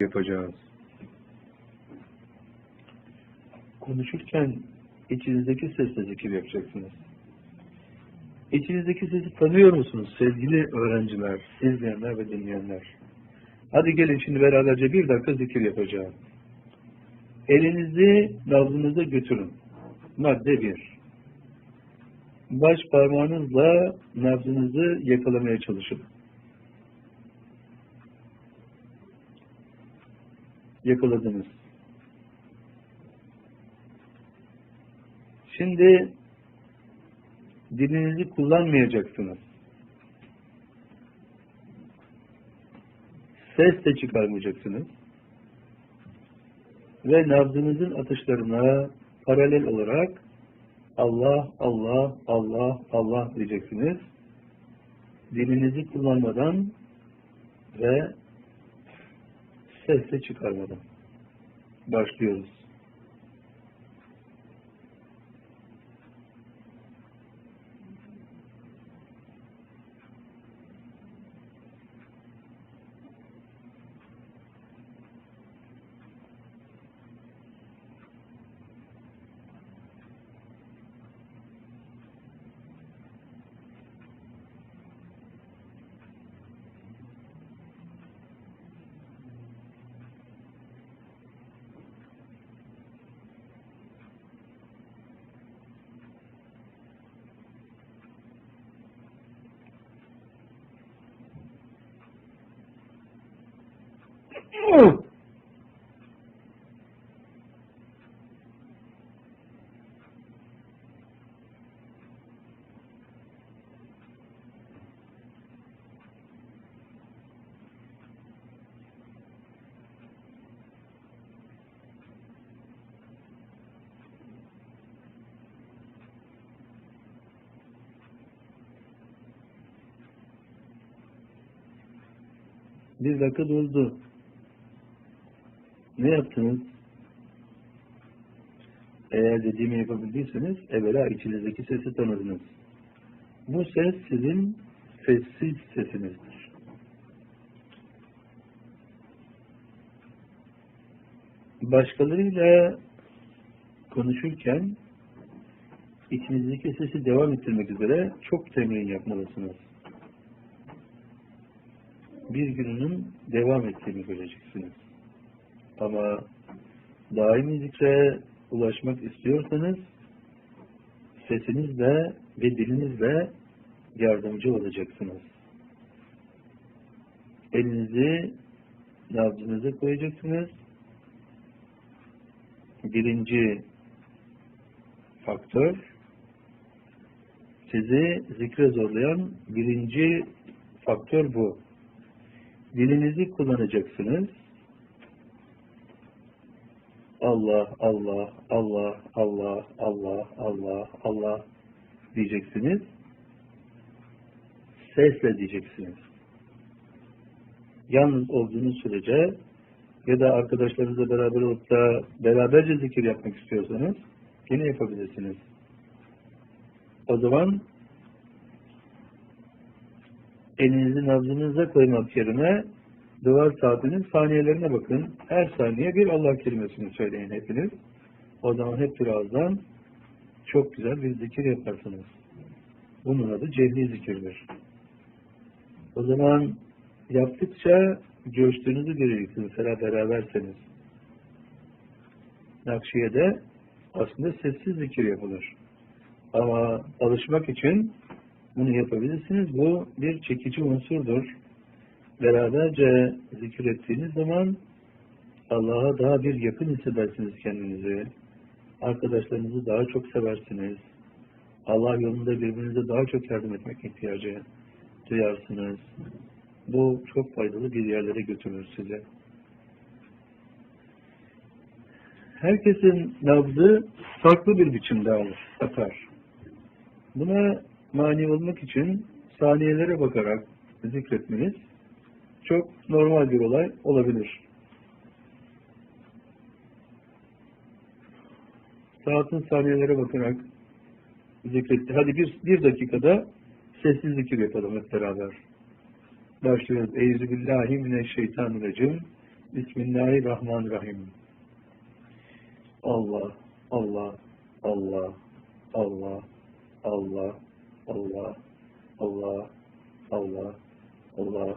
yapacağız. Konuşurken içinizdeki sesle zikir yapacaksınız. İçinizdeki sesi tanıyor musunuz sevgili öğrenciler, izleyenler ve dinleyenler? Hadi gelin şimdi beraberce bir dakika zikir yapacağım. Elinizi nabzınıza götürün. Madde bir. Baş parmağınızla nabzınızı yakalamaya çalışın. Yakaladınız. Şimdi dilinizi kullanmayacaksınız. Ses de çıkarmayacaksınız. Ve nabzınızın atışlarına paralel olarak Allah, Allah, Allah, Allah diyeceksiniz. Dilinizi kullanmadan ve ses de çıkarmadan. Başlıyoruz. Bir dakika doldu. Ne yaptınız? Eğer dediğimi yapabildiyseniz evvela içinizdeki sesi tanıdınız. Bu ses sizin sessiz sesinizdir. Başkalarıyla konuşurken içinizdeki sesi devam ettirmek üzere çok temrin yapmalısınız. Bir gününün devam ettiğini göreceksiniz. Ama daimi zikre ulaşmak istiyorsanız sesinizle ve dilinizle yardımcı olacaksınız. Elinizi nabzınıza koyacaksınız. Birinci faktör sizi zikre zorlayan birinci faktör bu. Dilinizi kullanacaksınız. Allah, Allah, Allah, Allah, Allah, Allah, Allah diyeceksiniz. Sesle diyeceksiniz. Yalnız olduğunuz sürece ya da arkadaşlarınızla beraber olup da beraberce zikir yapmak istiyorsanız yine yapabilirsiniz. O zaman elinizi nabzınıza koymak yerine duvar saatinin saniyelerine bakın. Her saniye bir Allah kelimesini söyleyin hepiniz. O zaman hep birazdan çok güzel bir zikir yaparsınız. Bunun adı cehli zikirdir. O zaman yaptıkça coştuğunuzu göreceksiniz. Mesela beraberseniz. Nakşiye'de aslında sessiz zikir yapılır. Ama alışmak için bunu yapabilirsiniz. Bu bir çekici unsurdur. Beraberce zikir ettiğiniz zaman Allah'a daha bir yakın hissedersiniz kendinizi. Arkadaşlarınızı daha çok seversiniz. Allah yolunda birbirinize daha çok yardım etmek ihtiyacı duyarsınız. Bu çok faydalı bir yerlere götürür sizi. Herkesin nabzı farklı bir biçimde alır, atar. Buna mani olmak için saniyelere bakarak zikretmeniz çok normal bir olay olabilir. Saatin saniyelere bakarak zikretti. Hadi bir, bir dakikada sessiz zikir yapalım hep beraber. Başlıyoruz. Eyyüzü billahi mineşşeytanirracim. Bismillahirrahmanirrahim. Allah, Allah, Allah, Allah, Allah, Allah, Allah, Allah, Allah, Allah,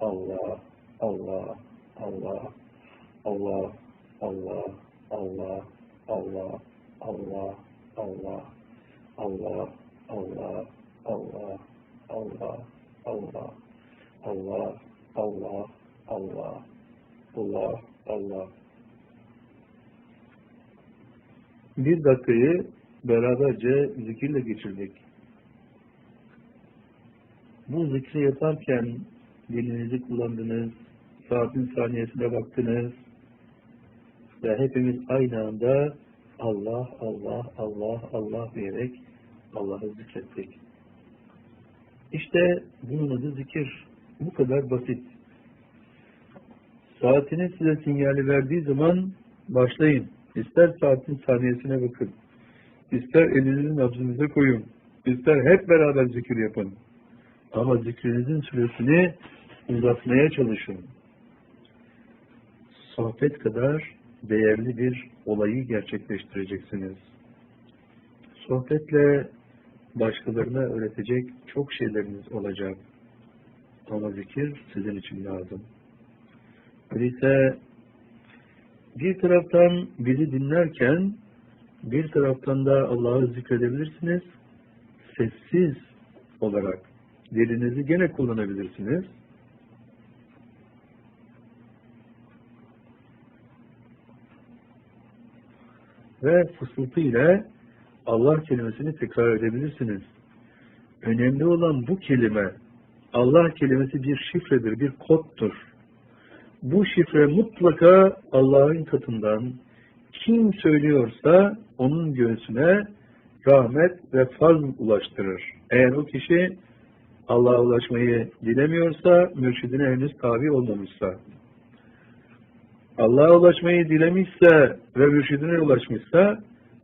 Allah, Allah, Allah, Allah, Allah, Allah, Allah, Allah, Allah, Allah, Allah, Allah, Allah, Allah, Allah, Allah, Allah, Allah, Allah. Bir dakikayı beraberce zikirle geçirdik. Bu zikri yaparken dilinizi kullandınız, saatin saniyesine baktınız ve hepimiz aynı anda Allah, Allah, Allah, Allah diyerek Allah'ı zikrettik. İşte bunun adı zikir. Bu kadar basit. Saatiniz size sinyali verdiği zaman başlayın. İster saatin saniyesine bakın. İster elinizin nabzınıza koyun. İster hep beraber zikir yapın. Ama zikrinizin süresini uzatmaya çalışın. Sohbet kadar değerli bir olayı gerçekleştireceksiniz. Sohbetle başkalarına öğretecek çok şeyleriniz olacak. Ama zikir sizin için lazım. Öyleyse bir taraftan bizi dinlerken bir taraftan da Allah'ı zikredebilirsiniz. Sessiz olarak dilinizi gene kullanabilirsiniz. Ve fısıltı ile Allah kelimesini tekrar edebilirsiniz. Önemli olan bu kelime, Allah kelimesi bir şifredir, bir koddur. Bu şifre mutlaka Allah'ın katından kim söylüyorsa onun göğsüne rahmet ve fazl ulaştırır. Eğer o kişi Allah'a ulaşmayı dilemiyorsa, mürşidine henüz tabi olmamışsa, Allah'a ulaşmayı dilemişse ve mürşidine ulaşmışsa,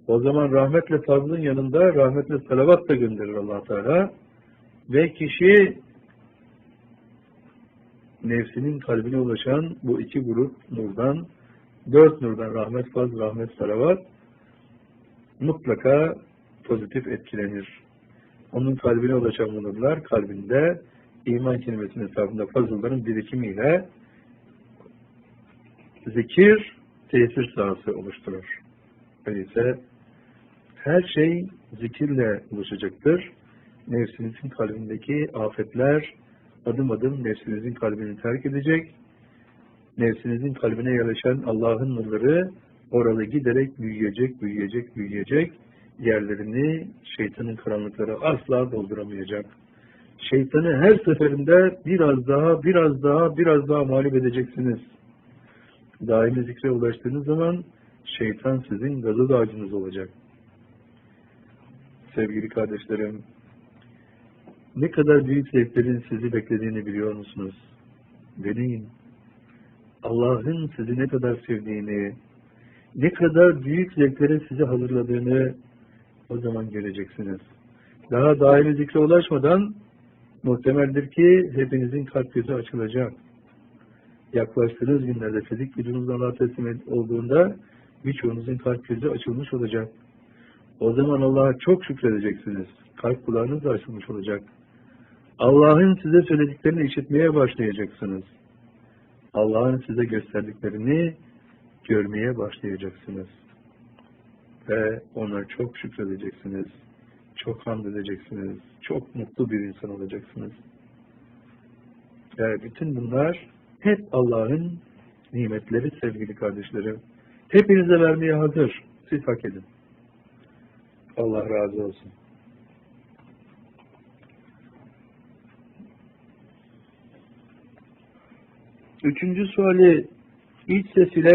o zaman rahmetle fazlın yanında rahmetle salavat da gönderir allah Teala. Ve kişi nefsinin kalbine ulaşan bu iki grup nurdan, dört nurdan rahmet, faz, rahmet, salavat mutlaka pozitif etkilenir. Onun kalbine ulaşan bu nurlar kalbinde iman kelimesinin hesabında fazılların birikimiyle zikir tesir sahası oluşturur. Öyleyse her şey zikirle oluşacaktır. Nefsinizin kalbindeki afetler adım adım nefsinizin kalbini terk edecek. Nefsinizin kalbine yerleşen Allah'ın nurları oralı giderek büyüyecek, büyüyecek, büyüyecek. Yerlerini şeytanın karanlıkları asla dolduramayacak. Şeytanı her seferinde biraz daha, biraz daha, biraz daha mağlup edeceksiniz. Daimi zikre ulaştığınız zaman şeytan sizin gazı ağacınız olacak. Sevgili kardeşlerim, ne kadar büyük zevklerin sizi beklediğini biliyor musunuz? Deneyin. Allah'ın sizi ne kadar sevdiğini, ne kadar büyük zevklere sizi hazırladığını o zaman göreceksiniz. Daha daimi zikre ulaşmadan muhtemeldir ki hepinizin kalp gözü açılacak. Yaklaştığınız günlerde fizik vücudunuz Allah'a teslim olduğunda birçoğunuzun kalp gözü açılmış olacak. O zaman Allah'a çok şükredeceksiniz. Kalp kulağınız da açılmış olacak. Allah'ın size söylediklerini işitmeye başlayacaksınız. Allah'ın size gösterdiklerini görmeye başlayacaksınız. Ve ona çok şükredeceksiniz. Çok hamd edeceksiniz. Çok mutlu bir insan olacaksınız. Ve bütün bunlar hep Allah'ın nimetleri sevgili kardeşlerim. Hepinize vermeye hazır. Siz hak edin. Allah razı olsun. Üçüncü suali İç ses ile